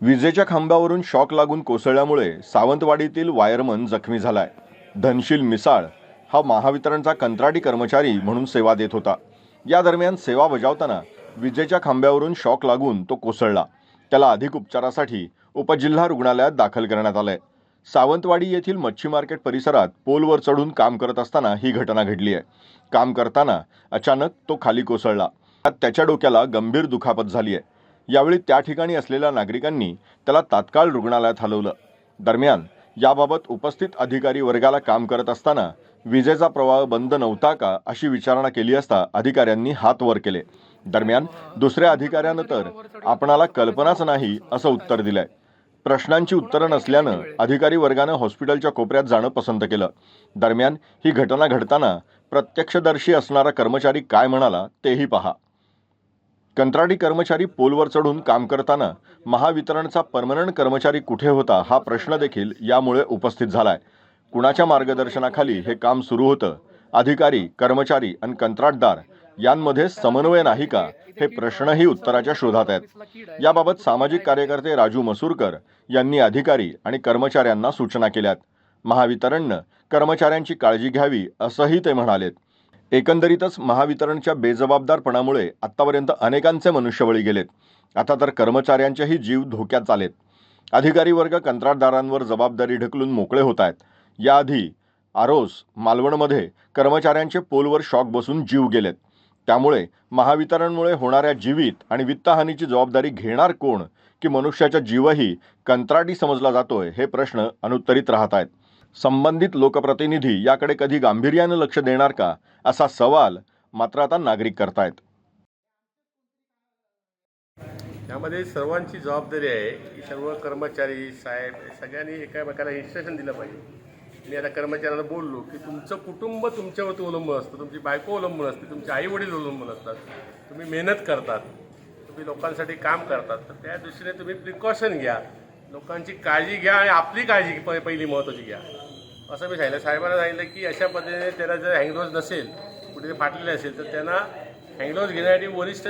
विजेच्या खांबावरून शॉक लागून कोसळल्यामुळे सावंतवाडीतील वायरमन जखमी झालाय. धनशील मिसाळ हा महावितरणचा कंत्राटी कर्मचारी म्हणून सेवा देत होता. या दरम्यान सेवा बजावताना विजेच्या खांब्यावरून शॉक लागून तो कोसळला. त्याला अधिक उपचारासाठी उपजिल्हा रुग्णालयात दाखल करण्यात आलंय. सावंतवाडी येथील मच्छी मार्केट परिसरात पोलवर चढून काम करत असताना ही घटना घडली आहे. काम करताना अचानक तो खाली कोसळला. त्याच्या डोक्याला गंभीर दुखापत झाली आहे. यावेळी त्या ठिकाणी असलेल्या नागरिकांनी त्याला तात्काळ रुग्णालयात हलवलं. दरम्यान याबाबत उपस्थित अधिकारी वर्गाला काम करत असताना विजेचा प्रवाह बंद नव्हता का अशी विचारणा केली असता अधिकाऱ्यांनी हात वर केले. दरम्यान दुसऱ्या अधिकाऱ्यानं तर आपणाला कल्पनाच नाही असं उत्तर दिलंय. प्रश्नांची उत्तरं नसल्यानं अधिकारी वर्गानं हॉस्पिटलच्या कोपऱ्यात जाणं पसंत केलं. दरम्यान ही घटना घडताना प्रत्यक्षदर्शी असणारा कर्मचारी काय म्हणाला तेही पहा. कंत्राटी कर्मचारी पोलवर चढून काम करताना महावितरणचा परमनंट कर्मचारी कुठे होता हा प्रश्न देखील यामुळे उपस्थित झालाय. कुणाच्या मार्गदर्शनाखाली हे काम सुरू होतं? अधिकारी कर्मचारी आणि कंत्राटदार यांमध्ये समन्वय नाही का? हे प्रश्नही उत्तराच्या शोधात आहेत. याबाबत सामाजिक कार्यकर्ते राजू मसूरकर यांनी अधिकारी आणि कर्मचाऱ्यांना सूचना केल्यात. महावितरणनं कर्मचाऱ्यांची काळजी घ्यावी असंही ते म्हणालेत. एकंदरीतच महावितरणच्या बेजबाबदारपणामुळे आत्तापर्यंत अनेकांचे मनुष्यबळी गेलेत. आता तर कर्मचाऱ्यांचेही जीव धोक्यात आलेत अधिकारी वर्ग कंत्राटदारांवर जबाबदारी ढकलून मोकळे होत आहेत. याआधी आरोस मालवणमध्ये कर्मचाऱ्यांचे पोलवर शॉक बसून जीव गेलेत. त्यामुळे महावितरणमुळे होणाऱ्या जीवित आणि वित्तहानीची जबाबदारी घेणार कोण की मनुष्याचा जीवही कंत्राटी समजला जातोय हे प्रश्न अनुत्तरित राहत आहेत. संबंधित लोकप्रतिनिधी याकडे कधी गांभीर्यानं लक्ष देणार का असा सवाल मात्र आता नागरिक करतायत. यामध्ये सर्वांची जबाबदारी आहे की सर्व कर्मचारी साहेब सगळ्यांनी एकामेकाला इन्स्ट्रक्शन दिलं पाहिजे. मी आता कर्मचाऱ्यांना बोललो की तुमचं कुटुंब तुमच्यावरती अवलंबून असतं तुमची बायको अवलंबून असते तुमचे आई वडील अवलंबून असतात तुम्ही मेहनत करतात तुम्ही लोकांसाठी काम करतात तर त्या दृष्टीने तुम्ही प्रिकॉशन घ्या. लोकांची काळजी घ्या आणि आपली काळजी पहिली महत्त्वाची घ्या. असं मी सांगितलं. साहेबांना सांगितलं की अशा पद्धतीने त्याला जर हँगलोज नसेल कुठे फाटलेले असेल तर त्यांना हँगलोज घेण्यासाठी वरिष्ठ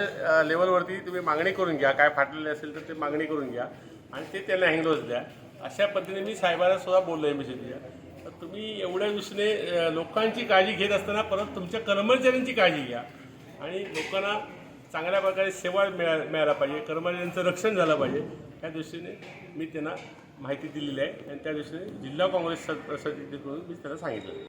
लेवलवरती तुम्ही मागणी करून घ्या. काय फाटलेले असेल तर ते मागणी करून घ्या. आणि ते त्यांना हँगलोज द्या. अशा पद्धतीने मी साहेबांना सुद्धा बोललो एम तर तुम्ही एवढ्या दृष्टीने लोकांची काळजी घेत असताना परत तुमच्या कर्मचाऱ्यांची काळजी घ्या. आणि लोकांना चांगल्या प्रकारे सेवा मिळा मिळायला पाहिजे. कर्मचाऱ्यांचं रक्षण झालं पाहिजे. या दृष्टीने मी त्यांना माहिती दिलेली आहे. आणि त्या दिवशी जिल्हा काँग्रेस सद- करून मी त्यांना सांगितलं.